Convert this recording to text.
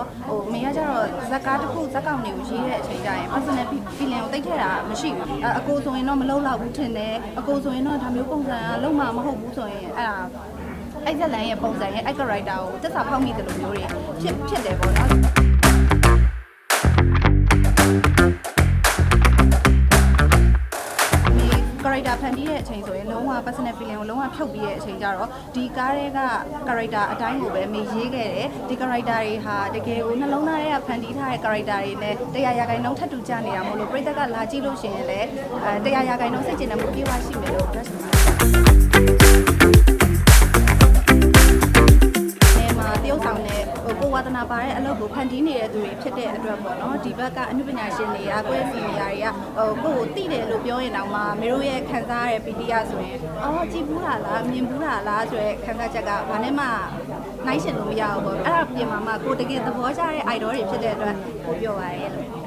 နော်ဟိုမေကကျတော့ဇက်ကားတစ်ခုဇက်ကောင်တွေကိုရေးတဲ့အချိန်ကျရင် personal feeling ကိုတိတ်ခဲ့တာမရှိဘူးအအကိုဆိုရင်တော့မလုံးတော့ဘူးထင်တယ်အကိုဆိုရင်တော့ဒါမျိုးပုံစံကလုံးမမဟုတ်ဘူးဆိုရင်အဲ့ဒါအဲ့ဇက်လန်ရဲ့ပုံစံရဲ့အဲ့ character ကိုတက်စာဖောက်မိတယ်လို့မျိုးတွေဖြစ်ဖြစ်တယ်ပေါ့နော် character ဖန်တီးတဲ့အချိန်ဆိုရင်လုံးဝ personal feeling ကိုလုံးဝဖြုတ်ပြီးတဲ့အချိန်ကျတော့ဒီကားတွေက character အတိုင်းကိုပဲမေရေးခဲ့တယ်ဒီ character တွေဟာတကယ်ကိုနှလုံးသားထဲကဖန်တီးထားတဲ့ character တွေနဲ့တရားရာခိုင်နှုန်းထပ်တူကြနေတာမို့လို့ပရိသတ်ကလာကြည့်လို့ရှိရင်လည်းအဲတရားရာခိုင်နှုန်းစိတ်ကျင်တဲ့မှုပြေဝရှိမယ်လို့ dress အဲ ဝါသနာပါတဲ့အလုပ်ကိုဖန်တီးနေတဲ့သူတွေဖြစ်တဲ့အတွက်ပေါ့နော်ဒီဘက်ကအမှုပညာရှင်တွေကကိုယ့်ရဲ့စီနီယာတွေကဟိုကိုယ့်ကိုတိတယ်လို့ပြောရင်တော့မှမတို့ရဲ့ခံစားရတဲ့ PDF ဆိုရင်အော်ကြည်ဘူးလားလားမြင်ဘူးလားလားဆိုတဲ့ခံစားချက်ကဘာနဲ့မှနိုင်ရှင်လို့မရဘူးပေါ့အဲ့ဒါပြင်မှာမှကိုတကယ်သဘောကျတဲ့ idol တွေဖြစ်တဲ့အတွက်ကိုပြောပါရဲလို့